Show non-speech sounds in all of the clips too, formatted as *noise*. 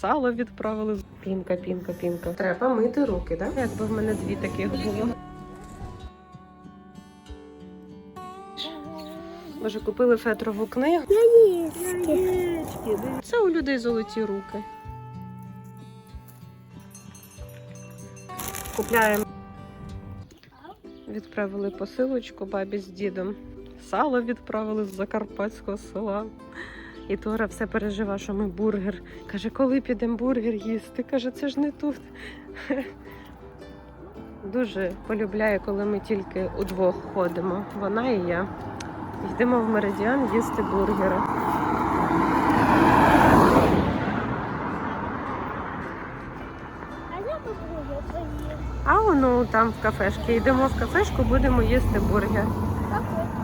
Сало відправили. Пінка, пінка, пінка. Треба мити руки, так? Якби в мене дві таких було. Може, купили фетрову книгу. Це у людей золоті руки. Купляємо. Відправили посилочку бабі з дідом. Сало відправили з закарпатського села. І Тора все пережива, що ми бургер. Каже, коли підемо бургер їсти? Каже, це ж не тут. *laughs* Дуже полюбляє, коли ми тільки удвох ходимо. Вона і я. Йдемо в меридіан їсти бургери. А воно там в кафешки. Йдемо в кафешку, будемо їсти бургер.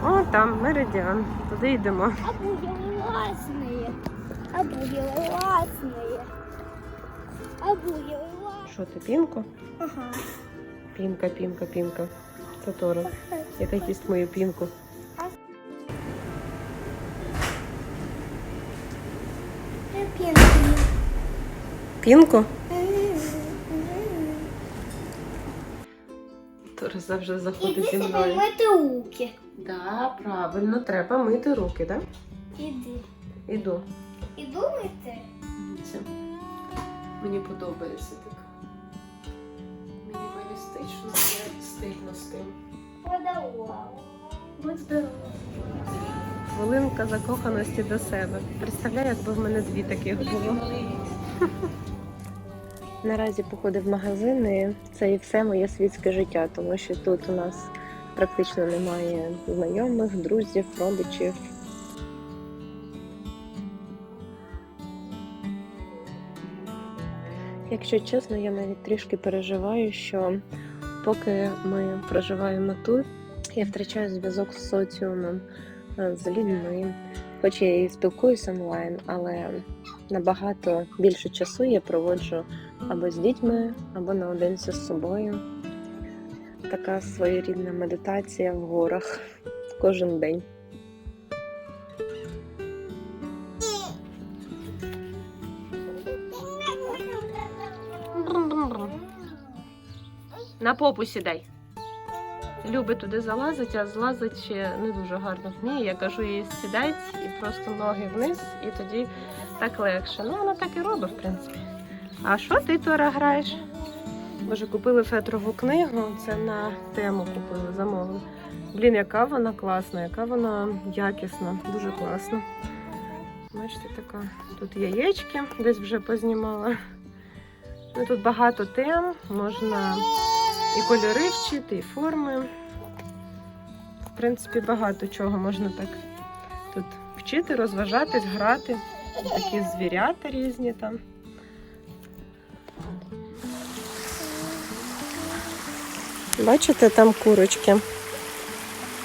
О, там меридіан. Туди йдемо. А бургеры разные. А бургеры разные. А бургеры разные. Що ти, пінку? Ага. Пінка, пінка, пінка. Це Тора. Яка їсть мою пінку. Пінку? *laughs* Тора завжди заходить зі мною. мити руки. Да, правильно, треба мити руки, так? Іди. Іду. Іду мити. Це мені подобається так. Мінімалістично, але стильно з тим. Подавала. Будь здорова. Хвилинка закоханості до себе. Представляю, якби в мене дві таких було. *laughs* Наразі походив в магазин, і це і все моє світське життя, тому що тут у нас практично немає знайомих, друзів, родичів. Якщо чесно, я навіть трішки переживаю, що поки ми проживаємо тут, я втрачаю зв'язок з соціумом, е, з людьми. Хоч я і спілкуюся онлайн, але набагато більше часу я проводжу або з дітьми, або наодинці з собою. Така своєрідна медитація в горах *laughs* кожен день. На попу сідай. Любить туди залазити, а злазить ще не дуже гарно вміє. Я кажу їй сідать і просто ноги вниз, і тоді так легше. Ну, вона так і робить, в принципі. А що ти Тора граєш? Боже, купили фетрову книгу, це на тему купили, замовили. Блін, яка вона класна, яка вона якісна, дуже класна. Бачите, така. Тут яєчки, десь вже познімала. Ну, тут багато тем, можна і кольори вчити, і форми. В принципі, багато чого можна так тут вчити, розважатись, грати. Такі звірята різні там. Бачите, там курочки.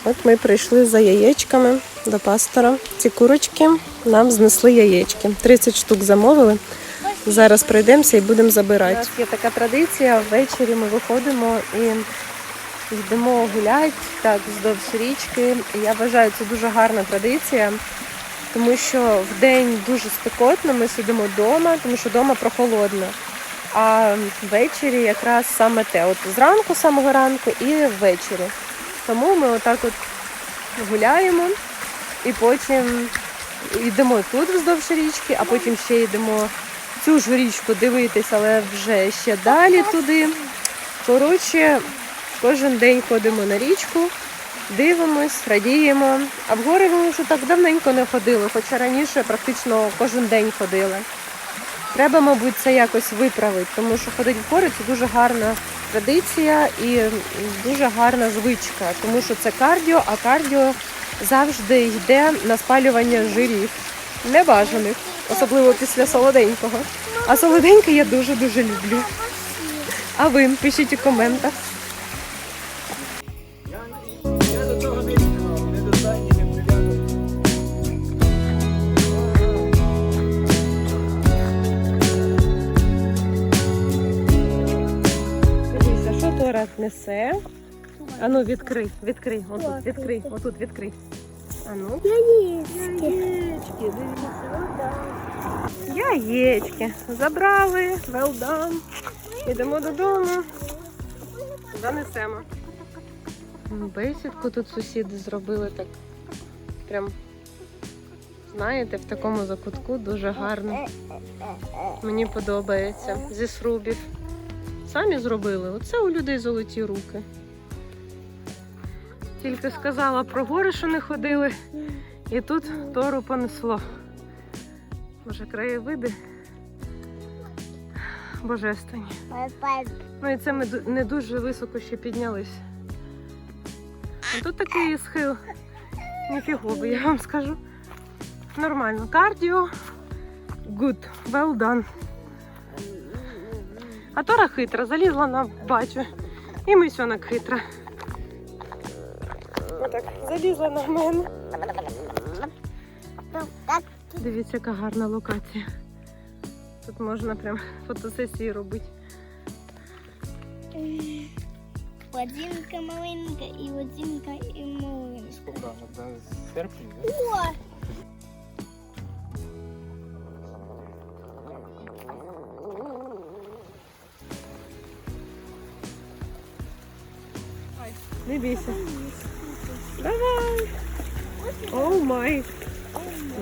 От ми прийшли за яєчками до пастора. Ці курочки нам знесли яєчки. 30 штук замовили. Зараз пройдемося і будемо забирати. У нас є така традиція. Ввечері ми виходимо і йдемо гуляти так вздовж річки. Я вважаю, це дуже гарна традиція, тому що в день дуже спекотно, ми сидимо вдома, тому що вдома прохолодно. А ввечері якраз саме те. От зранку, самого ранку і ввечері. Тому ми отак от гуляємо і потім йдемо тут вздовж річки, а потім ще йдемо цю ж річку дивитись, але вже ще далі туди. Коротше, кожен день ходимо на річку, дивимось, радіємо. А в гори ми вже так давненько не ходили, хоча раніше практично кожен день ходили. Треба, мабуть, це якось виправити, тому що ходити в гори це дуже гарна традиція і дуже гарна звичка, тому що це кардіо, а кардіо завжди йде на спалювання жирів небажаних, особливо після солоденького. А солоденьке я дуже-дуже люблю. А ви пишіть у коментах. Дивіться, що Тора несе. Ану, відкрий, відкрий, отут, відкрий, отут відкрий. Ану. Яєчки. Яєчки, дивіться, Яєчки. Забрали, well done. Йдемо додому. Занесемо. Бесідку тут сусіди зробили так. Прям, знаєте, в такому закутку дуже гарно. Мені подобається. Зі срубів. Самі зробили. Оце у людей золоті руки. Тільки сказала про гори, що не ходили, і тут тору понесло. Боже, краєвиди божественні. Ну і це ми не дуже високо ще піднялись. Тут такий схил. Ніфіговий, я вам скажу. Нормально. Кардіо. Good. Well done. А Тора хитра, залізла на бачу. І мисьонок хитра. Отак, залізла на мене. Дивіться, яка гарна локація. Тут можна прям фотосесії робити. Вадимка малинка і Вадимка і да? О! Не бійся. Давай. О май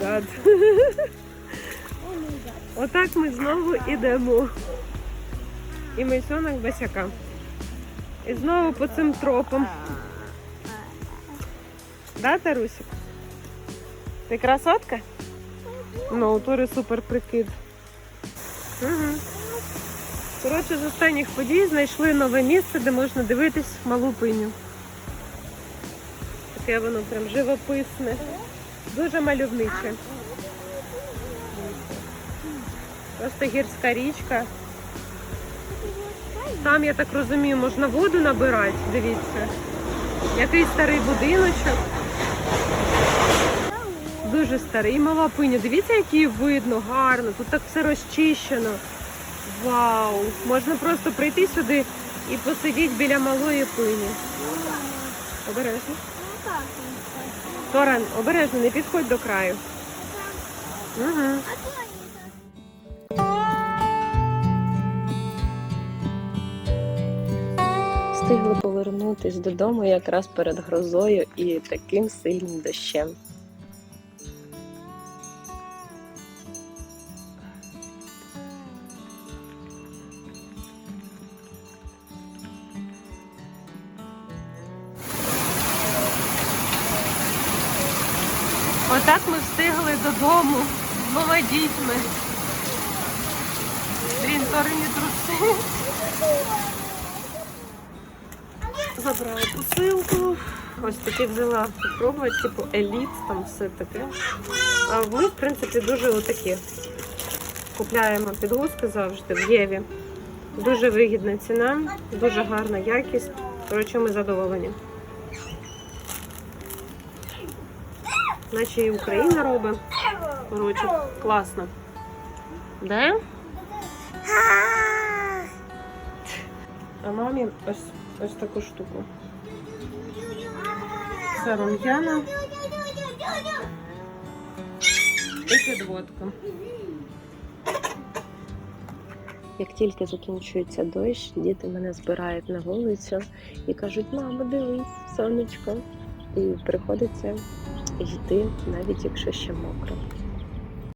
гад. *laughs* Отак ми знову йдемо. І мисьонок босяка. І знову по цим тропам. Да, Тарусик? Ти красотка? Ну, у Тори супер прикид. Угу. Коротше, з останніх подій знайшли нове місце, де можна дивитись малу пиню. Таке воно прям живописне, дуже мальовниче. Просто гірська річка. Там, я так розумію, можна воду набирати, дивіться. Який старий будиночок. Дуже старий. І мала пиня. Дивіться, як її видно, гарно. Тут так все розчищено. Вау! Можна просто прийти сюди і посидіти біля малої пині. Обережно. Торан, обережно, не підходь до краю. Угу. Встигли повернутись додому якраз перед грозою і таким сильним дощем. Отак ми встигли додому з двома дітьми. Він Торині труси. Забрала посилку. Ось таки взяла попробувати, типу еліт, там все таке. А ми, в принципі, дуже отакі. Купляємо підгузки завжди в Єві. Дуже вигідна ціна, дуже гарна якість. Коротше, ми задоволені. Наче і Україна робить. Коротше, класно. Де? А мамі ось, ось таку штуку. Це рум'яна і підводка. Як тільки закінчується дощ, діти мене збирають на вулицю і кажуть, мамо, дивись, сонечко. І приходиться йти, навіть якщо ще мокро.